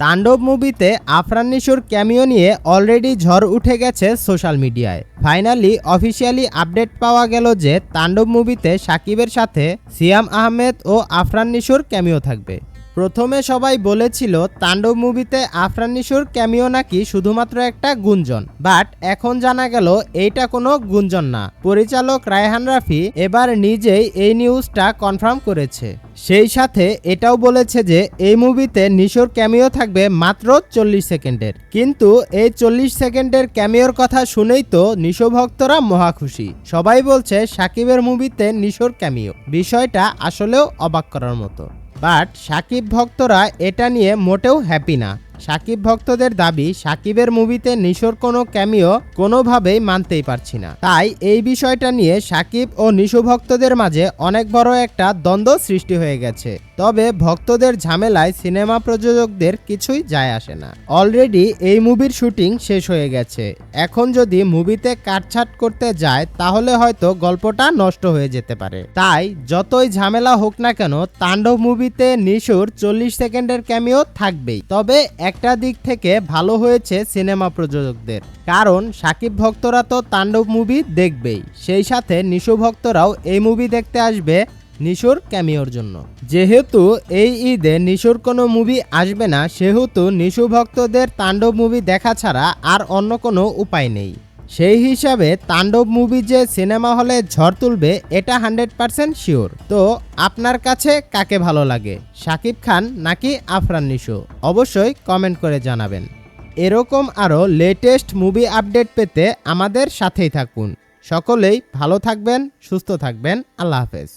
তাণ্ডব মুভিতে আফরান নিশোর ক্যামিও নিয়ে অলরেডি ঝড় উঠে গেছে সোশ্যাল মিডিয়ায়। ফাইনালি অফিসিয়ালি আপডেট পাওয়া গেল যে তাণ্ডব মুভিতে সাকিবের সাথে সিয়াম আহমেদ ও আফরান নিশোর ক্যামিও থাকবে। প্রথমে সবাই বলেছিল, তাণ্ডব মুভিতে আফরান নিশোর ক্যামিও নাকি শুধুমাত্র একটা গুঞ্জন? বাট এখন জানা গেল, এইটা কোনো গুঞ্জন না। পরিচালক রায়হান রাফি এবার নিজেই এই নিউজটা কনফার্ম করেছে। সেই সাথে এটাও বলেছে যে, এই মুভিতে নিশোর ক্যামিও থাকবে মাত্র চল্লিশ সেকেন্ডের। কিন্তু এই চল্লিশ সেকেন্ডের ক্যামিওর কথা শুনেই তো নিশো ভক্তরা মহা খুশি। সবাই বলছে, সাকিবের মুভিতে নিশোর ক্যামিও বিষয়টা আসলেও অবাক করার মতো। বাট সাকিব ভক্তরা এটা নিয়ে মোটেও হ্যাপি না। সাকিব ভক্তদের দাবি, সাকিবের মুভিতে নিশোর কোনো ক্যামিও কোনোভাবেই মানতেই পারছি না। তাই এই বিষয়টা নিয়ে সাকিব ও নিশো ভক্তদের মাঝে অনেক বড় একটা দ্বন্দ্ব সৃষ্টি হয়ে গেছে। তবে ভক্তদের ঝামেলায় সিনেমা প্রযোজকদের কিছুই যায় আসে না। অলরেডি এই মুভির শুটিং শেষ হয়ে গেছে। এখন যদি মুভিতে কাটছাট করতে যায়, তাহলে হয়তো গল্পটা নষ্ট হয়ে যেতে পারে। তাই যতই ঝামেলা হোক না কেন, তাণ্ডব মুভিতে নিশুর চল্লিশ সেকেন্ডের ক্যামিও থাকবেই। তবে একটা দিক থেকে ভালো হয়েছে সিনেমা প্রযোজকদের। কারণ সাকিব ভক্তরা তো তাণ্ডব মুভি দেখবেই। সেই সাথে নিশু ভক্তরাও এই মুভি দেখতে আসবে নিশোর ক্যামিওর জন্য। যেহেতু এই ঈদে নিশোর কোনো মুভি আসবে না, সেহেতু নিশু ভক্তদের তাণ্ডব মুভি দেখা ছাড়া আর অন্য কোনো উপায় নেই। সেই হিসাবে তাণ্ডব মুভি যে সিনেমা হলে ঝড় তুলবে, এটা হান্ড্রেড পার্সেন্ট শিওর। তো আপনার কাছে কাকে ভালো লাগে, শাকিব খান নাকি আফরান নিশো? অবশ্যই কমেন্ট করে জানাবেন। এরকম আরও লেটেস্ট মুভি আপডেট পেতে আমাদের সাথেই থাকুন। সকলেই ভালো থাকবেন, সুস্থ থাকবেন। আল্লাহ হাফেজ।